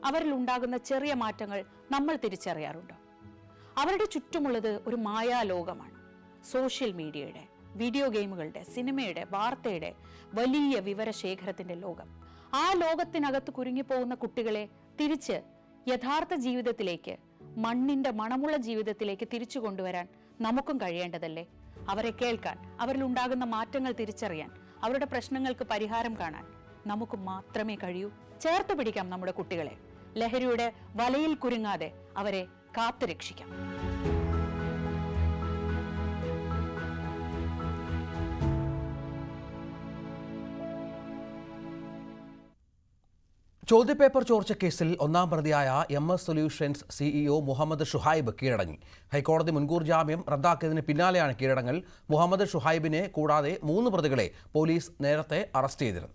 Speaker 9: അവരിൽ ഉണ്ടാകുന്ന ചെറിയ മാറ്റങ്ങൾ നമ്മൾ തിരിച്ചറിയാറുണ്ടോ. അവരുടെ ചുറ്റുമുള്ളത് ഒരു മായാലോകമാണ്. സോഷ്യൽ മീഡിയയുടെ വീഡിയോ ഗെയിമുകളുടെ സിനിമയുടെ വാർത്തയുടെ വലിയ വിവരശേഖരത്തിന്റെ ലോകം. ആ ലോകത്തിനകത്ത് കുരുങ്ങിപ്പോകുന്ന കുട്ടികളെ തിരിച്ച് യഥാർത്ഥ ജീവിതത്തിലേക്ക് മണ്ണിന്റെ മണമുള്ള ജീവിതത്തിലേക്ക് തിരിച്ചു കൊണ്ടുവരാൻ നമുക്കും കഴിയേണ്ടതല്ലേ? അവരെ കേൾക്കാൻ അവരിൽ ഉണ്ടാകുന്ന മാറ്റങ്ങൾ തിരിച്ചറിയാൻ അവരുടെ പ്രശ്നങ്ങൾക്ക് പരിഹാരം കാണാൻ നമുക്ക് മാത്രമേ കഴിയൂ. ചേർത്ത് പിടിക്കാം നമ്മുടെ കുട്ടികളെ. ലഹരിയുടെ വലയിൽ കുരുങ്ങാതെ അവരെ കാത്തുരക്ഷിക്കാം.
Speaker 1: ചോദ്യപേപ്പർ ചോർച്ച കേസിൽ ഒന്നാം പ്രതിയായ M S solutions CEO Muhammad Shuhaib കീഴടങ്ങി. ഹൈക്കോടതി മുൻകൂർ ജാമ്യം റദ്ദാക്കിയതിന് പിന്നാലെയാണ് കീഴടങ്ങൽ. മുഹമ്മദ് ഷുഹൈബിനെ കൂടാതെ മൂന്ന് പ്രതികളെ പോലീസ് നേരത്തെ അറസ്റ്റ് ചെയ്തിരുന്നു.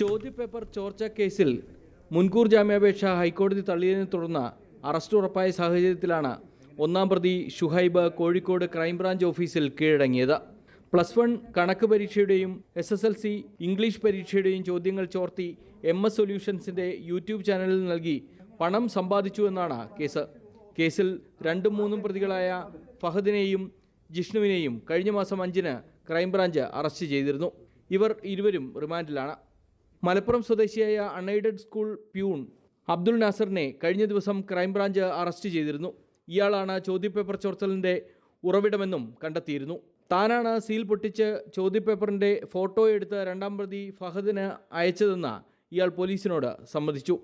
Speaker 10: ചോദ്യപേപ്പർ ചോർച്ച കേസിൽ മുൻകൂർ ജാമ്യാപേക്ഷ ഹൈക്കോടതി തള്ളിയതിനെ തുടർന്ന് അറസ്റ്റ് ഉറപ്പായ സാഹചര്യത്തിലാണ് ഒന്നാം പ്രതി ഷുഹൈബ് കോഴിക്കോട് ക്രൈംബ്രാഞ്ച് ഓഫീസിൽ കീഴടങ്ങിയത്. പ്ലസ് വൺ കണക്ക് പരീക്ഷയുടെയും S S L C English പരീക്ഷയുടെയും ചോദ്യങ്ങൾ ചോർത്തി എം എസ് സൊല്യൂഷൻസിന്റെ യൂട്യൂബ് ചാനലിൽ നൽകി പണം സമ്പാദിച്ചു എന്നാണ് കേസ്. കേസിൽ രണ്ടും മൂന്നും പ്രതികളായ ഫഹദിനെയും ജിഷ്ണുവിനെയും കഴിഞ്ഞ മാസം അഞ്ചിന് ക്രൈംബ്രാഞ്ച് അറസ്റ്റ് ചെയ്തിരുന്നു. ഇവർ ഇരുവരും റിമാൻഡിലാണ്. മലപ്പുറം സ്വദേശിയായ അൺഎയ്ഡഡ് സ്കൂൾ പ്യൂൺ അബ്ദുൾ നാസറിനെ കഴിഞ്ഞ ദിവസം ക്രൈംബ്രാഞ്ച് അറസ്റ്റ് ചെയ്തിരുന്നു. ഇയാളാണ് ചോദ്യപേപ്പർ ചോർത്തലിന്റെ ഉറവിടമെന്നും കണ്ടെത്തിയിരുന്നു. താനാണ് സീൽ പൊട്ടിച്ച് ചോദ്യപേപ്പറിന്റെ ഫോട്ടോ എടുത്ത് രണ്ടാം പ്രതി ഫഹദിന് അയച്ചതെന്ന് ഇയാൾ പോലീസിനോട് സമ്മതിച്ചു.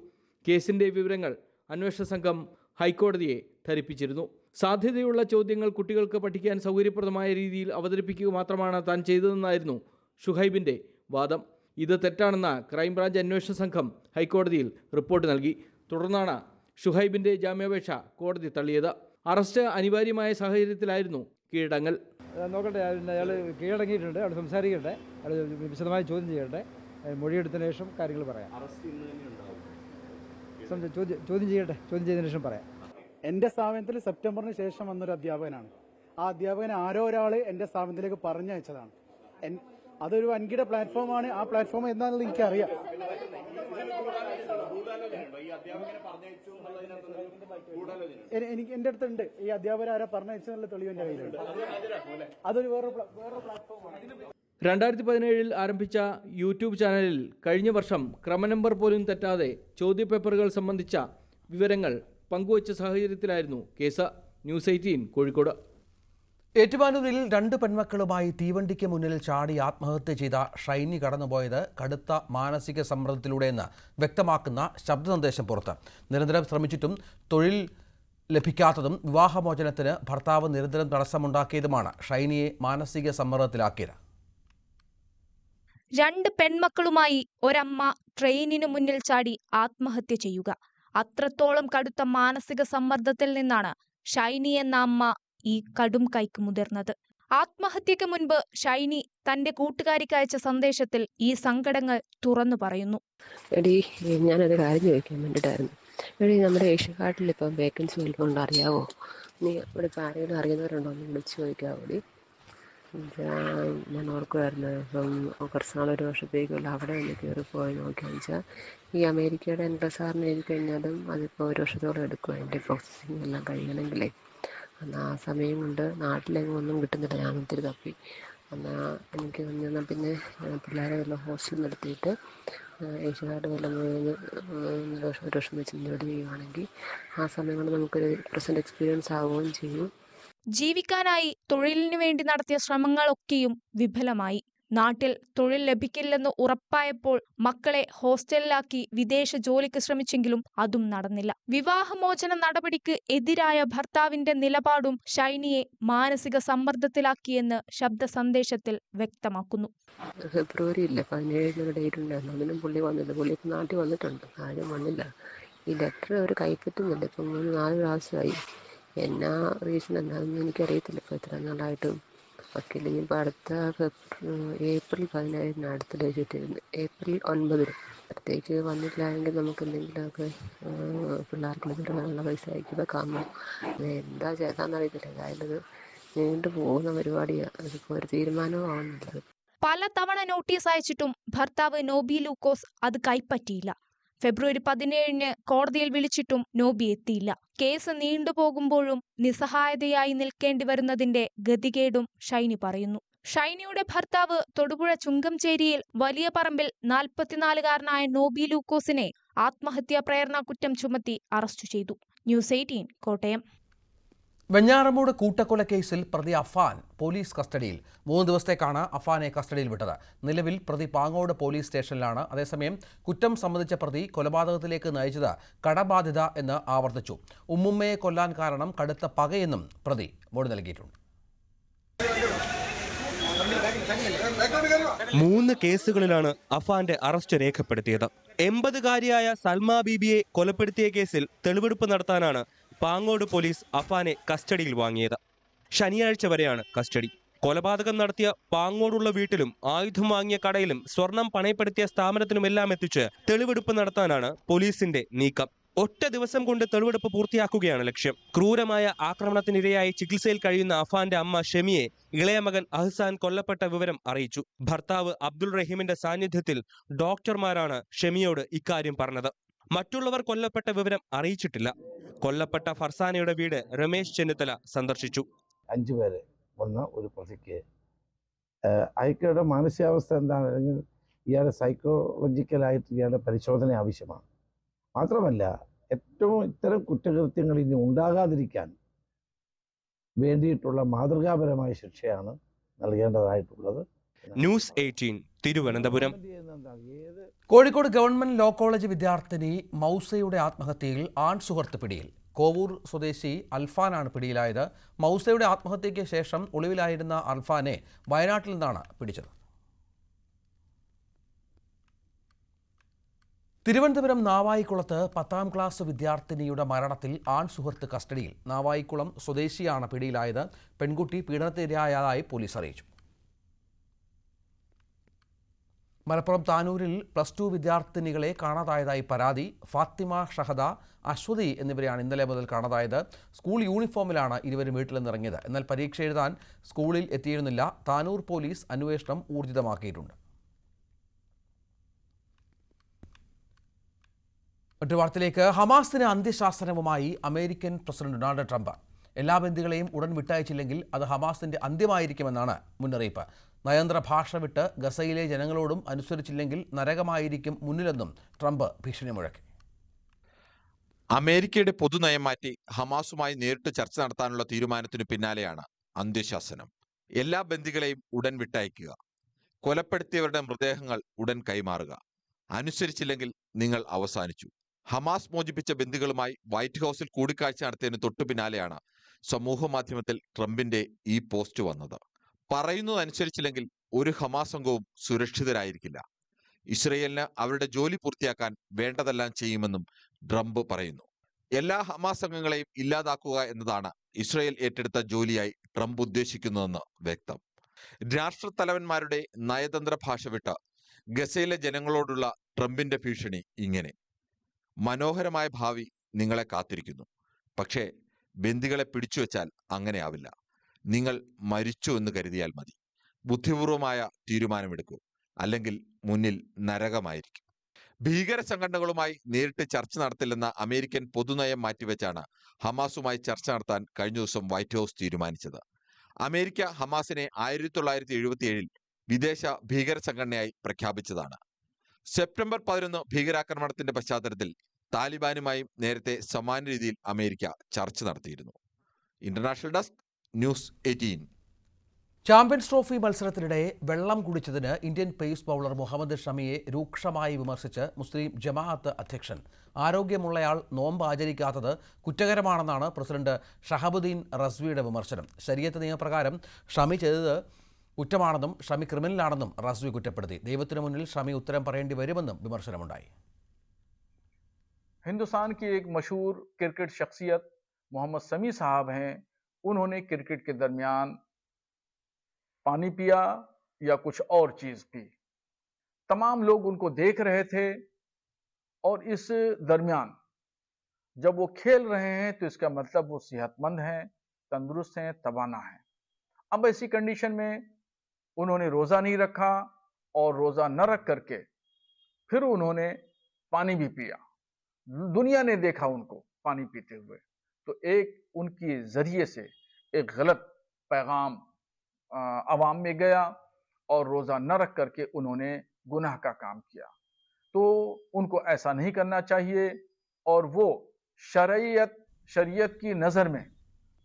Speaker 10: കേസിന്റെ വിവരങ്ങൾ അന്വേഷണ സംഘം ഹൈക്കോടതിയെ ധരിപ്പിച്ചിരുന്നു. സാധ്യതയുള്ള ചോദ്യങ്ങൾ കുട്ടികൾക്ക് പഠിക്കാൻ സൗകര്യപ്രദമായ രീതിയിൽ അവതരിപ്പിക്കുക മാത്രമാണ് താൻ ചെയ്തതെന്നായിരുന്നു ഷുഹൈബിന്റെ വാദം. ഇത് തെറ്റാണെന്ന് ക്രൈംബ്രാഞ്ച് അന്വേഷണ സംഘം ഹൈക്കോടതിയിൽ റിപ്പോർട്ട് നൽകി. തുടർന്നാണ് ഷുഹൈബിന്റെ ജാമ്യാപേക്ഷ കോടതി തള്ളിയത്. അറസ്റ്റ് അനിവാര്യമായ സാഹചര്യത്തിലായിരുന്നു കീഴടങ്ങൽ.
Speaker 11: നോക്കട്ടെ അയാൾ കീഴടങ്ങിയിട്ടുണ്ട്. അയാൾ സംസാരിക്കട്ടെ. അയാൾ വിശദമായി ചോദ്യം ചെയ്യട്ടെ. മൊഴിയെടുത്തതിന് ശേഷം കാര്യങ്ങൾ പറയാം. സംശയം- ചോദ്യം ചോദ്യം ചെയ്യട്ടെ. ചോദ്യം ചെയ്തതിന് ശേഷം പറയാം.
Speaker 12: എന്റെ സ്ഥാപനത്തിൽ സെപ്റ്റംബറിന് ശേഷം വന്നൊരു അധ്യാപകനാണ്. ആ അധ്യാപകൻ ആരോ ഒരാൾ എന്റെ സ്ഥാപനത്തിലേക്ക് പറഞ്ഞയച്ചതാണ്. അതൊരു വൻകിട പ്ലാറ്റ്ഫോമാണ്. ആ പ്ലാറ്റ്ഫോം എന്താണെന്ന് എനിക്കറിയാം. എനിക്ക് എന്റെ അടുത്തുണ്ട്. ഈ അധ്യാപകർ ആരാ പറഞ്ഞയച്ചെന്നുള്ള തെളിവ് എന്റെ കയ്യിലുണ്ട്. അതൊരു വേറെ വേറൊരു വേറെ പ്ലാറ്റ്ഫോമാണ്
Speaker 10: രണ്ടായിരത്തി പതിനേഴിൽ ആരംഭിച്ച യൂട്യൂബ് ചാനലിൽ കഴിഞ്ഞ വർഷം ക്രമനമ്പർ പോലും തെറ്റാതെ ചോദ്യപേപ്പറുകൾ സംബന്ധിച്ച വിവരങ്ങൾ പങ്കുവച്ച സാഹചര്യത്തിലായിരുന്നു കേസ്. News eighteen Kozhikode.
Speaker 1: ഏറ്റുമാനൂരിൽ രണ്ട് പെൺമക്കളുമായി തീവണ്ടിക്ക് മുന്നിൽ ചാടി ആത്മഹത്യ ചെയ്ത ഷൈനി കടന്നുപോയത് കടുത്ത മാനസിക സമ്മർദ്ദത്തിലൂടെയെന്ന് വ്യക്തമാക്കുന്ന ശബ്ദ സന്ദേശം പുറത്ത്. നിരന്തരം ശ്രമിച്ചിട്ടും തൊഴിൽ ലഭിക്കാത്തതും വിവാഹമോചനത്തിന് ഭർത്താവ് നിരന്തരം തടസ്സമുണ്ടാക്കിയതുമാണ് ഷൈനിയെ മാനസിക സമ്മർദ്ദത്തിലാക്കിയത്.
Speaker 13: രണ്ട് പെൺമക്കളുമായി ഒരമ്മ ട്രെയിനിന് മുന്നിൽ ചാടി ആത്മഹത്യ ചെയ്യുക. അത്രത്തോളം കടുത്ത മാനസിക സമ്മർദ്ദത്തിൽ നിന്നാണ് ഷൈനി എന്ന അമ്മ ഈ കടും കൈക്ക് മുതിർന്നത്. ആത്മഹത്യക്ക് മുൻപ് ഷൈനി തന്റെ കൂട്ടുകാരിക്ക് അയച്ച സന്ദേശത്തിൽ ഈ സങ്കടങ്ങൾ തുറന്നു പറയുന്നു.
Speaker 14: എടി ഞാനൊരു കാര്യം ചോദിക്കാൻ വേണ്ടിട്ടായിരുന്നു എടി നമ്മുടെ ഏഷ്യക്കാട്ടിൽ ഇപ്പം വേക്കൻസി വല്ലതുകൊണ്ട് അറിയാവോ? നീ ഇവിടെ ഇപ്പം ആരെങ്കിലും അറിയുന്നവരുണ്ടോ? എന്ന് വിളിച്ച് ചോദിക്കാവോ ഞാൻ ഓർക്കുമായിരുന്നു ഇപ്പം കുറച്ച് നാളൊരു വർഷത്തേക്കുള്ള അവിടെ ഒന്ന് കയറി പോയി നോക്കിയാൽ വെച്ചാൽ ഈ അമേരിക്കയുടെ എൻട്രസ് ആറിന് എഴുതി കഴിഞ്ഞാലും അതിപ്പോൾ ഒരു വർഷത്തോളം എടുക്കും അതിന്റെ പ്രോസസ്സിങ് എല്ലാം കഴിയണമെങ്കിലേ. എന്നാൽ ആ സമയം കൊണ്ട് നാട്ടിലെങ്ങും ഒന്നും കിട്ടുന്നില്ല. ഞാൻ ഒത്തിരി തപ്പി. എന്നാൽ എനിക്ക് എന്നാൽ പിന്നെ പിള്ളേരെ വല്ല ഹോസ്റ്റലിൽ നിർത്തിയിട്ട് ഏഷ്യക്കാരുടെ വല്ല ഒരു വർഷം വെച്ച് ജോലി ചെയ്യുവാണെങ്കിൽ ആ സമയം കൊണ്ട് നമുക്കൊരു പ്രസന്റ് എക്സ്പീരിയൻസ് ആവുകയും ചെയ്യും.
Speaker 13: ജീവിക്കാനായി തൊഴിലിനു വേണ്ടി നടത്തിയ ശ്രമങ്ങളൊക്കെയും വിഫലമായി. നാട്ടിൽ തൊഴിൽ ലഭിക്കില്ലെന്ന് ഉറപ്പായപ്പോൾ മക്കളെ ഹോസ്റ്റലിലാക്കി വിദേശ ജോലിക്ക് ശ്രമിച്ചെങ്കിലും അതും നടന്നില്ല. വിവാഹമോചന നടപടിക്ക് എതിരായ ഭർത്താവിന്റെ നിലപാടും ഷൈനിയെ മാനസിക സമ്മർദ്ദത്തിലാക്കിയെന്ന് ശബ്ദ സന്ദേശത്തിൽ വ്യക്തമാക്കുന്നു.
Speaker 14: ഫെബ്രുവരി ഇല്ല പതിനേഴിന് ഒരു ഡേറ്റ് ഉണ്ടായിരുന്നു. അതിനും പുള്ളി വന്നില്ല. പുള്ളി ഇപ്പം നാട്ടിൽ വന്നിട്ടുണ്ട്. ആരും വന്നില്ല. ഈ ലെറ്റർ അവർ കൈപ്പറ്റുന്നില്ല. ഇപ്പം മൂന്ന് നാല് പ്രാവശ്യമായി. എന്നാ റീസൺ എന്താണെന്ന് എനിക്കറിയത്തില്ല. ഇപ്പോൾ ഇത്ര നാളായിട്ടും. വക്കീൽ ഇപ്പോൾ അടുത്ത ഏപ്രിൽ പതിനേഴിന് അടുത്ത ഡേറ്റ് ഇട്ടിരുന്നു ഏപ്രിൽ ഒൻപതിന്. അടുത്തേക്ക് വന്നില്ല നമുക്ക് എന്തെങ്കിലുമൊക്കെ പിള്ളേർക്ക് നല്ല പൈസ അയക്കുക കാണുമോ എന്താ ചെയ്താന്ന് അറിയത്തില്ല. ഏതായാലും നീണ്ടു പോകുന്ന പരിപാടിയാണ് അതിപ്പോൾ ഒരു തീരുമാനവും ആവുന്നില്ല
Speaker 13: പലതവണ നോട്ടീസ് അയച്ചിട്ടും ഭർത്താവ് നോബി ലൂക്കോസ് അത് കൈപ്പറ്റിയില്ല. ഫെബ്രുവരി പതിനേഴിന് കോടതിയിൽ വിളിച്ചിട്ടും നോബി എത്തിയില്ല. കേസ് നീണ്ടുപോകുമ്പോഴും നിസ്സഹായതയായി നിൽക്കേണ്ടി വരുന്നതിന്റെ ഗതികേടും ഷൈനി പറയുന്നു. ഷൈനിയുടെ ഭർത്താവ് തൊടുപുഴ ചുങ്കംചേരിയിൽ വലിയ പറമ്പിൽ നാൽപ്പത്തിനാലുകാരനായ നോബി ലൂക്കോസിനെ ആത്മഹത്യാ പ്രേരണ കുറ്റം ചുമത്തി അറസ്റ്റ് ചെയ്തു. News eighteen Kottayam.
Speaker 1: വെഞ്ഞാറമൂട് കൂട്ടക്കൊല കേസിൽ പ്രതി അഫാൻ പോലീസ് കസ്റ്റഡിയിൽ. മൂന്ന് ദിവസത്തേക്കാണ് അഫാനെ കസ്റ്റഡിയിൽ വിട്ടത്. നിലവിൽ പ്രതി പാങ്ങോട് പോലീസ് സ്റ്റേഷനിലാണ്. അതേസമയം കുറ്റം സംബന്ധിച്ച പ്രതി കൊലപാതകത്തിലേക്ക് നയിച്ചത് കടബാധ്യത എന്ന് ആവർത്തിച്ചു. ഉമ്മുമ്മയെ കൊല്ലാൻ കാരണം കടുത്ത പകയെന്നും പ്രതി മൊഴി നൽകിയിട്ടുണ്ട്.
Speaker 15: മൂന്ന് കേസുകളിലാണ് അഫാന്റെ അറസ്റ്റ് രേഖപ്പെടുത്തിയത്. എൺപതുകാരിയായ സൽമാ ബീബിയെ കൊലപ്പെടുത്തിയ കേസിൽ തെളിവെടുപ്പ് നടത്താനാണ് പാങ്ങോട് പോലീസ് അഫാനെ കസ്റ്റഡിയിൽ വാങ്ങിയത്. ശനിയാഴ്ച വരെയാണ് കസ്റ്റഡി. കൊലപാതകം നടത്തിയ പാങ്ങോടുള്ള വീട്ടിലും ആയുധം വാങ്ങിയ കടയിലും സ്വർണം പണയപ്പെടുത്തിയ സ്ഥാപനത്തിനുമെല്ലാം എത്തിച്ച് തെളിവെടുപ്പ് നടത്താനാണ് പോലീസിന്റെ നീക്കം. ഒറ്റ ദിവസം കൊണ്ട് തെളിവെടുപ്പ് പൂർത്തിയാക്കുകയാണ് ലക്ഷ്യം. ക്രൂരമായ ആക്രമണത്തിനിരയായി ചികിത്സയിൽ കഴിയുന്ന അഫാന്റെ അമ്മ ഷെമിയെ ഇളയ മകൻ അഹ്സാൻ കൊല്ലപ്പെട്ട വിവരം അറിയിച്ചു. ഭർത്താവ് അബ്ദുൾ റഹീമിന്റെ സാന്നിധ്യത്തിൽ ഡോക്ടർമാരാണ് ഷെമിയോട് ഇക്കാര്യം പറഞ്ഞത്. മറ്റുള്ളവർ കൊല്ലപ്പെട്ട വിവരം അറിയിച്ചിട്ടില്ല. കൊല്ലപ്പെട്ട ഫർസാനയുടെ വീട് രമേശ് ചെന്നിത്തല സന്ദർശിച്ചു.
Speaker 16: അഞ്ചു പേര് വന്ന ഒരു പ്രതിക്ക് അയക്കയുടെ മാനസികാവസ്ഥ എന്താണ്? അല്ലെങ്കിൽ ഇയാളുടെ സൈക്കോളജിക്കലായിട്ട് ഇയാളുടെ പരിശോധന ആവശ്യമാണ്. മാത്രമല്ല ഏറ്റവും ഇത്തരം കുറ്റകൃത്യങ്ങൾ ഇനി ഉണ്ടാകാതിരിക്കാൻ വേണ്ടിയിട്ടുള്ള മാതൃകാപരമായ ശിക്ഷയാണ് നൽകേണ്ടതായിട്ടുള്ളത്.
Speaker 15: News eighteen Thiruvananthapuram.
Speaker 1: Kozhikode government law college വിദ്യാർത്ഥിനി മൗസയുടെ ആത്മഹത്യയിൽ ആൺ സുഹൃത്ത് പിടിയിൽ. കോവൂർ സ്വദേശി അൽഫാനാണ് പിടിയിലായത്. മൗസയുടെ ആത്മഹത്യയ്ക്ക് ശേഷം ഒളിവിലായിരുന്ന അൽഫാനെ വയനാട്ടിൽ നിന്നാണ് പിടിച്ചത്. തിരുവനന്തപുരം നാവായിക്കുളത്ത് പത്താം ക്ലാസ് വിദ്യാർത്ഥിനിയുടെ മരണത്തിൽ ആൺ സുഹൃത്ത് കസ്റ്റഡിയിൽ. നാവായിക്കുളം സ്വദേശിയാണ് പിടിയിലായത്. പെൺകുട്ടി പീഡനത്തിനിരയായതായി പോലീസ് അറിയിച്ചു. മലപ്പുറം താനൂരിൽ പ്ലസ് ടു വിദ്യാർത്ഥിനികളെ കാണാതായതായി പരാതി ഫാത്തിമ ഷഹദ അശ്വതി എന്നിവരെയാണ് ഇന്നലെ മുതൽ കാണാതായത്. സ്കൂൾ യൂണിഫോമിലാണ് ഇരുവരും വീട്ടിൽ നിന്നിറങ്ങിയത് എന്നാൽ പരീക്ഷ എഴുതാൻ സ്കൂളിൽ എത്തിയിരുന്നില്ല. താനൂർ പോലീസ് അന്വേഷണം ഊർജിതമാക്കിയിട്ടുണ്ട്. മറ്റു വാർത്തയിലേക്ക്. ഹമാസിന് അന്ത്യശാസനവുമായി അമേരിക്കൻ പ്രസിഡന്റ് ഡൊണാൾഡ് ട്രംപ്. എല്ലാ ബന്ദികളെയും ഉടൻ വിട്ടയച്ചില്ലെങ്കിൽ അത് ഹമാസിന്റെ അന്ത്യമായിരിക്കുമെന്നാണ് മുന്നറിയിപ്പ്. നയന്ത്ര ഭാഷ വിട്ട് ഗസയിലെ ജനങ്ങളോടും അനുസരിച്ചില്ലെങ്കിൽ നരകമായിരിക്കും മുന്നിലെന്നും ട്രംപ് ഭീഷണി മുഴക്കി.
Speaker 17: അമേരിക്കയുടെ പൊതുനയം മാറ്റി ഹമാസുമായി നേരിട്ട് ചർച്ച നടത്താനുള്ള തീരുമാനത്തിന് പിന്നാലെയാണ് അന്ത്യശാസനം. എല്ലാ ബന്ധികളെയും ഉടൻ വിട്ടയക്കുക. കൊലപ്പെടുത്തിയവരുടെ മൃതദേഹങ്ങൾ ഉടൻ കൈമാറുക. അനുസരിച്ചില്ലെങ്കിൽ നിങ്ങൾ അവസാനിച്ചു. ഹമാസ് മോചിപ്പിച്ച ബന്ദികളുമായി വൈറ്റ് ഹൗസിൽ കൂടിക്കാഴ്ച നടത്തിയതിന് തൊട്ടു പിന്നാലെയാണ് സമൂഹ മാധ്യമത്തിൽ ട്രംപിന്റെ ഈ പോസ്റ്റ് വന്നത്. പറയുന്നതനുസരിച്ചില്ലെങ്കിൽ ഒരു ഹമാസ് അംഗവും സുരക്ഷിതരായിരിക്കില്ല. ഇസ്രയേലിന് അവരുടെ ജോലി പൂർത്തിയാക്കാൻ വേണ്ടതെല്ലാം ചെയ്യുമെന്നും ട്രംപ് പറയുന്നു. എല്ലാ ഹമാസ് അംഗങ്ങളെയും ഇല്ലാതാക്കുക എന്നതാണ് ഇസ്രയേൽ ഏറ്റെടുത്ത ജോലിയായി ട്രംപ് ഉദ്ദേശിക്കുന്നതെന്ന് വ്യക്തം. രാഷ്ട്രത്തലവന്മാരുടെ നയതന്ത്ര ഭാഷ വിട്ട് ഗസയിലെ ജനങ്ങളോടുള്ള ട്രംപിന്റെ ഭീഷണി ഇങ്ങനെ. മനോഹരമായ ഭാവി നിങ്ങളെ കാത്തിരിക്കുന്നു. പക്ഷേ ബന്ദികളെ പിടിച്ചുവെച്ചാൽ അങ്ങനെ ആവില്ല നിങ്ങൾ മരിച്ചു എന്ന് കരുതിയാൽ മതി. ബുദ്ധിപൂർവമായ തീരുമാനമെടുക്കൂ. അല്ലെങ്കിൽ മുന്നിൽ നരകമായിരിക്കും. ഭീകര സംഘടനകളുമായി നേരിട്ട് ചർച്ച നടത്തില്ലെന്ന അമേരിക്കൻ പൊതുനയം മാറ്റിവെച്ചാണ് ഹമാസുമായി ചർച്ച നടത്താൻ കഴിഞ്ഞ ദിവസം വൈറ്റ് ഹൗസ് തീരുമാനിച്ചത്. അമേരിക്ക ഹമാസിനെ ആയിരത്തി തൊള്ളായിരത്തി എഴുപത്തിയേഴിൽ വിദേശ ഭീകര സംഘടനയായി പ്രഖ്യാപിച്ചതാണ്. സെപ്റ്റംബർ പതിനൊന്ന് ഭീകരാക്രമണത്തിന്റെ പശ്ചാത്തലത്തിൽ താലിബാനുമായും നേരത്തെ സമാന രീതിയിൽ അമേരിക്ക ചർച്ച നടത്തിയിരുന്നു. International desk news eighteen
Speaker 1: champions trophy മത്സരത്തിനിടെ വെള്ളം കുടിച്ചതിന് ഇന്ത്യൻ പേസ് ബൗളർ മുഹമ്മദ് ഷമിയെ രൂക്ഷമായി വിമർശിച്ച് മുസ്ലിം ജമാഅത്ത് അധ്യക്ഷൻ ആരോഗ്യമുള്ളയാൾ നോമ്പ് ആചരിക്കാത്തത് കുറ്റകരമാണെന്നാണ് പ്രസിഡന്റ് ഷഹബുദ്ദീൻ റസ്വിയുടെ വിമർശനം ശരീരത്ത് നിയമപ്രകാരം ഷമി ചെയ്തത് കുറ്റമാണെന്നും ഷമി ക്രിമിനലാണെന്നും റസ്വി കുറ്റപ്പെടുത്തി ദൈവത്തിനു മുന്നിൽ ഷമി ഉത്തരം പറയേണ്ടി വരുമെന്നും വിമർശനമുണ്ടായി
Speaker 18: हिंदुस्तान की एक मशहूर क्रिकेट शख्सियत मोहम्मद समी साहब हैं उन्होंने क्रिकेट के दरमियान पानी पिया या कुछ और चीज़ पी। तमाम लोग उनको देख रहे थे और इस दरमियान जब वो खेल रहे हैं तो इसका मतलब वो सेहतमंद हैं, तंदुरुस्त हैं तबाना हैं। अब ऐसी कंडीशन में उन्होंने रोजा नहीं रखा और रोजा न रख करके फिर उन्होंने पानी भी पिया। दुनिया ने देखा उनको पानी पीते हुए। तो एक उनकी ज़रिए से एक गलत पैगाम आवाम में गया और रोजा न रख करके उन्होंने गुनाह का काम किया तो उनको ऐसा नहीं करना चाहिए और वो शरीयत शरीयत की नज़र में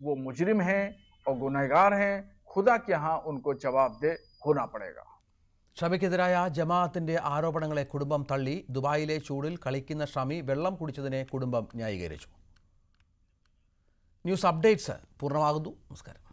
Speaker 18: वो मुजरिम हैं और गुनहगार हैं खुदा के यहाँ उनको जवाबदेह होना पड़ेगा
Speaker 1: ഷമിക്കെതിരായ ജമാഅത്തിന്റെ ആരോപണങ്ങളെ കുടുംബം തള്ളി ദുബായിലെ ചൂടിൽ കളിക്കുന്ന ഷമി വെള്ളം കുടിച്ചതിനെ കുടുംബം ന്യായീകരിച്ചു ന്യൂസ് അപ്ഡേറ്റ്സ് പൂർണമാകുന്നു. നമസ്കാരം.